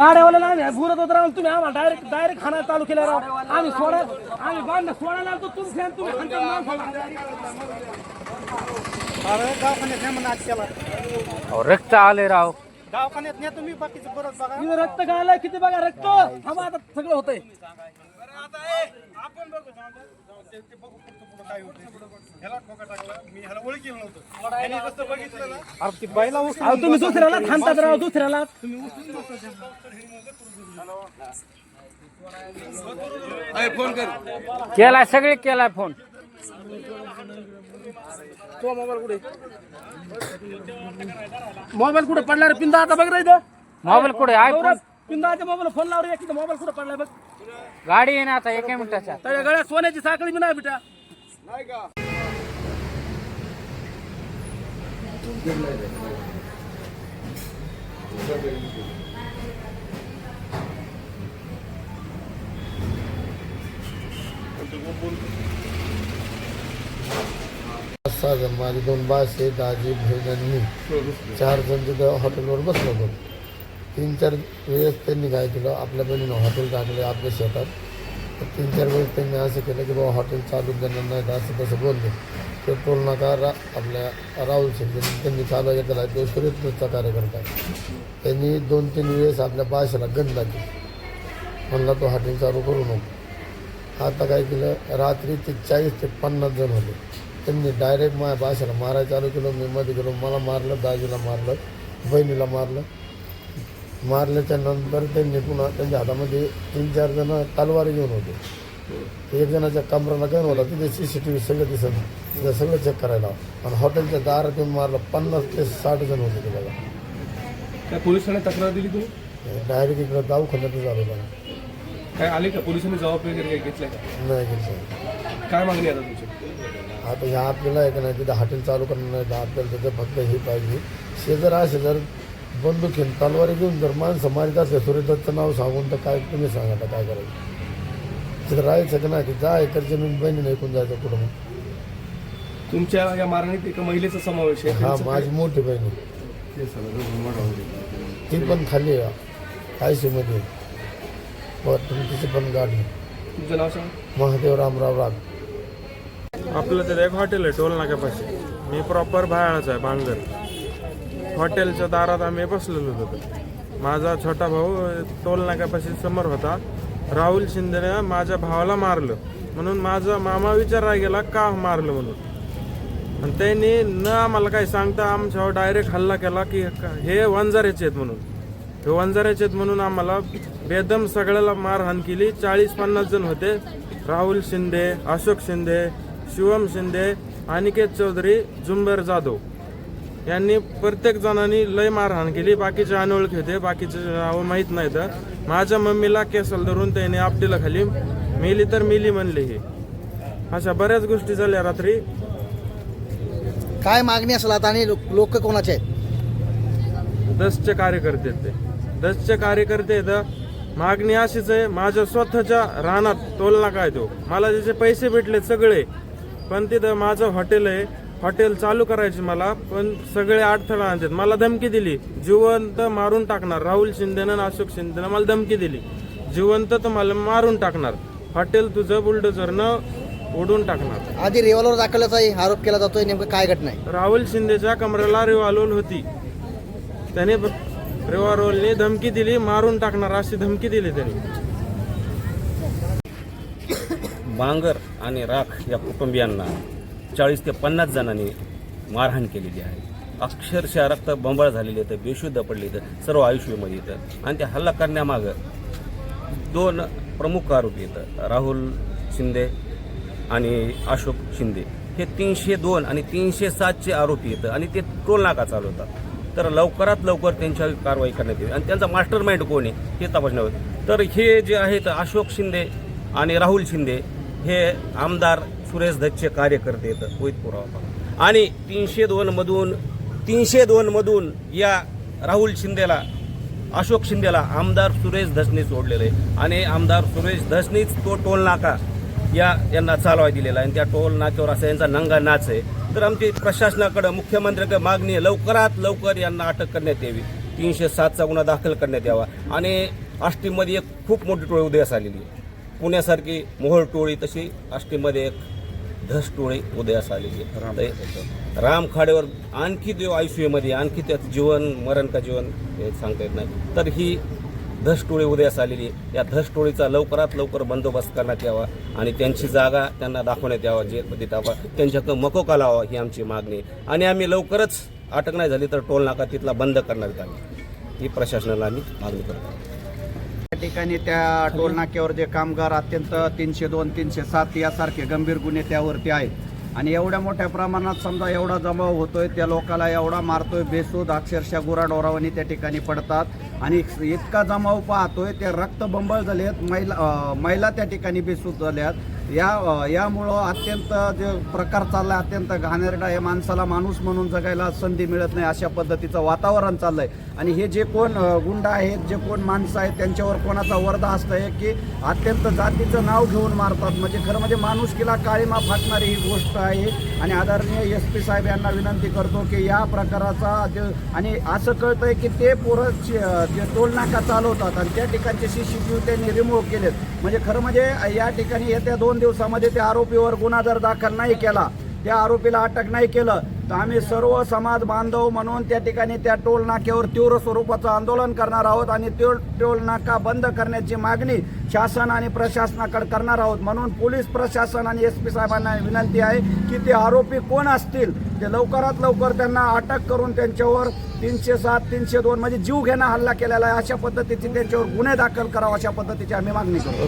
गाड्यावाला आम्ही घुरत होत राहून तुम्ही आम्हाला डायरेक्ट डायरेक्ट खाना चालू केला राव. आम्ही सोडा आम्ही बांध सोडायला आलतो. तुम्ही fan तुम्ही दवाखान्यात नाही केला. अहो, रक्त आले राव. दवाखान्यात नाही तुम्ही बाकीचं बघा. इथं रक्त गाळलं किती बघा रक्त. थांबा आता सगळं होतंय. आपण बघू ते बघू पुढचं पुढं काय होतं ह्याला ठोका टाकला. मी ह्याला ओळखीलं नव्हतं ह्याने जसं बघितलं ना अरे ती बाईला अहो तुम्ही दुसऱ्याला थांबतात राव दुसऱ्याला. केलाय सगळे केलाय फोन. तो मोबाईल कुठे? मोबाईल कुठे पडला रे पिंदा आता बघ रे इथं. मोबाईल कुठे? आहे मोबाईल फोन एक मोबाईल कुठे पडलाय बघ. गाडी आहे ना आता एका मिनिटाच्या. त्याच्या गळ्यात सोन्याची साखळी बी नाही बेटा. सहा जण माझे दोन बास आहे दाजी बहीण आणि मी. चार जण तिथं हॉटेलवर बसलो होतो. तीन चार वेळेस त्यांनी काय केलं आपल्या बहिणीनं हॉटेल टाकले आपल्या शेतात. तर तीन चार वेळेस त्यांनी असं केलं की बाबा हॉटेल चालू देणार नाही तर असं तसं बोलले ते टोल नाका रा आपल्या राहुल शिंदे त्यांनी चालू केला तो सुरेशचा कार्यकर्ता त्यांनी दोन तीन वेळेस आपल्या बाशाला गंध लागली. म्हणला तो हॉटेल चालू करू नको. आता काय केलं रात्री ते चाळीस ते पन्नास जण होते. त्यांनी डायरेक्ट माझ्या भाषेला मारायला चालू केलं मी मध्ये गेलो मला मारलं दाजीला मारलं बहिणीला मारलं. मारल्याच्या नंतर त्यांनी पुन्हा त्यांच्या हातामध्ये तीन चार जण तलवार घेऊन होते. एक जणाच्या कमराला गण होता तिथे सी सी टी व्ही सगळं दिसत तिथं सगळं चेक करायला आणि हॉटेलच्या दारात येऊन मारलं पन्नास ते साठ जण होते ते बघा. काय पोलिसांनी तक्रार दिली तुम्ही? डायरेक्ट इकडं दवाखान्यातच झालं बघा काय आले का? पोलिसांनी जबाब वगैरे काही का? नाही घेतलं. काय मागणी आता तुमची? आता ह्या आपल्याला आहे का नाही तिथं हॉटेल चालू करणार नाही तर आपल्याला तिथं फक्त हे पाहिजे. शेजार असे जर बंदूक घेऊन तलवारी घेऊन जर माणसं मारित असले सूर्यदत्तचं नाव सांगून तर काय तुम्ही सांगा आता काय करायचं? तिथं राहायचं का नाही? तिथं जा एकर जमीन बहिणी ऐकून जायचं कुठं? मग तुमच्या या मारण्यात एका महिलेचा समावेश आहे. हा माझी मोठी बहिणी ती पण खाली आहे. आयसीमध्ये पण तिची पण गाडी तुमचं नाव सांगा. महादेव रामराव राग. आपलं तिथे एक हॉटेल आहे टोल नाक्यापाशी. मी प्रॉपर बाहेरच आहे बांगर हॉटेलच्या दारात आम्ही बसलेलो होतो. माझा छोटा भाऊ टोल नाक्यापाशी समोर होता. राहुल शिंदेने माझ्या भावाला मारलं. म्हणून माझा मामा विचारायला गेला का मारलं म्हणून? आणि त्यांनी न आम्हाला काही सांगता आमच्यावर डायरेक्ट हल्ला केला की हे वंजाऱ्याचे आहेत म्हणून. हे वंजाऱ्याचे आहेत म्हणून आम्हाला बेदम सगळ्याला मारहाण केली. चाळीस पन्नास जण होते. राहुल शिंदे अशोक शिंदे शिवम शिंदे अनिकेत चौधरी जुंबर जाधव. यांनी प्रत्येक जणांनी लय मारहाण केली. बाकीचे अनोळखी होते बाकीचे नावं माहीत नाहीत. माझ्या मम्मीला केसल धरून त्याने आपटीला खाली मेली तर मेली म्हणले हे. अशा बऱ्याच गोष्टी झाल्या रात्री. काय मागणी असेल आता आणि लोक कोणाचे आहेत? दसचे कार्यकर्ते आहेत ते. दसचे कार्यकर्ते आहेत. मागणी अशीच आहे माझ्या स्वतःच्या रानात टोल नाका आहे तो? मला त्याचे पैसे भेटले सगळे पण तिथं माझं हॉटेल आहे. हॉटेल चालू करायचे मला पण सगळे अडथळा आणतात. मला धमकी दिली. जिवंत मारून टाकणार. राहुल शिंदेनं आणि अशोक शिंदेनं मला धमकी दिली. जिवंत तुम्हाला मारून टाकणार. हॉटेल तुझं बुलडोझरनं ओढून टाकणार. आधी रिव्हॉल्वर दाखवल्याचाही आरोप केला जातोय. नेमकं काय घटना आहे? राहुल शिंदेच्या कमरेला रिव्हॉल्वर होती. त्याने रिव्हॉल्वरने धमकी दिली मारून टाकणार अशी धमकी दिली त्याने. बांगर आणि राख या कुटुंबियांना चाळीस ते पन्नास जणांनी मारहाण केलेली आहे. अक्षरशः रक्त बंबळ झालेले तर बेशुद्ध पडले तर सर्व आयुष्यमध्ये येतं आणि ते हल्ला करण्यामागं दोन प्रमुख आरोपी येतं राहुल शिंदे आणि अशोक शिंदे. हे तीनशे दोन आणि तीनशे सातचे आरोपी येतं आणि ते टोल नाका चालवतात. तर लवकरात लवकर त्यांच्यावर कारवाई करण्यात येईल. आणि त्यांचा मास्टर माइंड कोण आहे हे तपासण्यावर तर हे जे आहेत अशोक शिंदे आणि राहुल शिंदे हे आमदार सुरेश धच्चे कार्यकर्ते आहेत वैद पुरावा आणि तीनशे दोनमधून तीनशे दोनमधून या राहुल शिंदेला अशोक शिंदेला आमदार सुरेश धसने सोडलेलं. आहे आणि आमदार सुरेश धसनीच तो टोल नाका या यांना चालवाय दिलेला आहे. आणि त्या टोल नाक्यावर असा यांचा नंगा नाच आहे. तर आमची प्रशासनाकडं मुख्यमंत्र्याकडे मागणी आहे. लवकरात लवकर यांना अटक करण्यात यावी. तीनशे सातचा गुन्हा दाखल करण्यात यावा. आणि आष्टीमध्ये एक खूप मोठी टोळी उदयास आलेली आहे. पुण्यासारखी मोहोळ टोळी तशी आष्टीमध्ये एक धस टोळी उदयास आलेली आहे. राम आणखी देव आयुष्यमध्ये आणखी त्यात जीवन मरण का जीवन हे सांगता येत नाही. तर ही धस उदयास आलेली आहे. या धस टोळीचा लवकरात लवकर बंदोबस्त करण्यात यावा आणि त्यांची जागा त्यांना दाखवण्यात यावा जे टाका त्यांच्याकडं मकोका लावा ही आमची मागणी आणि आम्ही लवकरच अटक नाही झाली तर टोल नाका तिथला बंद करण्यात आली ही प्रशासनाला आम्ही मागणी करतो. त्या ठिकाणी त्या टोल नाक्यावर जे कामगार अत्यंत तीनशे दोन तीनशे सात यासारखे गंभीर गुन्हे त्यावरती आहेत. आणि एवढ्या मोठ्या प्रमाणात समजा एवढा जमाव होतोय त्या लोकाला एवढा मारतोय बेसूद अक्षरशः गुराढोरावानी त्या ठिकाणी पडतात. आणि इतका जमाव पाहतोय ते रक्त बंबळ झालेत महिला महिला त्या ठिकाणी बेसूत झाल्यात या यामुळं अत्यंत जे प्रकार चाललाय अत्यंत घाणेरडा या माणसाला माणूस म्हणून जगायला संधी मिळत नाही अशा पद्धतीचं वातावरण चाललंय. आणि हे जे कोण गुंड आहेत जे कोण माणसं आहेत त्यांच्यावर कोणाचा वर्धा आहे की अत्यंत जातीचं नाव घेऊन मारतात. म्हणजे खरं म्हणजे माणुसकीला काळीमा फाटणारी ही गोष्ट आहे. आणि आदरणीय एस पी साहेब यांना विनंती करतो की या प्रकाराचा जे- आणि असं कळतंय की ते पोरं टोल नाका चालवतात आणि त्या ठिकाणचे सी सी टी व्ही त्यांनी रिमूव्ह केलेत. म्हणजे खरं म्हणजे या ठिकाणी येत्या दोन दिवसामध्ये त्या आरोपीवर गुन्हा जर दाखल नाही केला त्या आरोपीला अटक नाही केलं तर आम्ही सर्व समाज बांधव म्हणून त्या ठिकाणी त्या टोल नाक्यावर तीव्र स्वरूपाचं आंदोलन करणार आहोत आणि तो टोल नाका बंद करण्याची मागणी शासन आणि प्रशासनाकडे करणार आहोत. म्हणून पोलीस प्रशासन आणि एस पी साहेबांना विनंती आहे की ते आरोपी कोण असतील ते लवकरात लवकर त्यांना अटक करून त्यांच्यावर तीनशे सात तीनशे दोन म्हणजे जीव हल्ला केलेला आहे अशा पद्धतीची त्यांच्यावर गुन्हे दाखल करावा अशा पद्धतीची आम्ही मागणी करतो.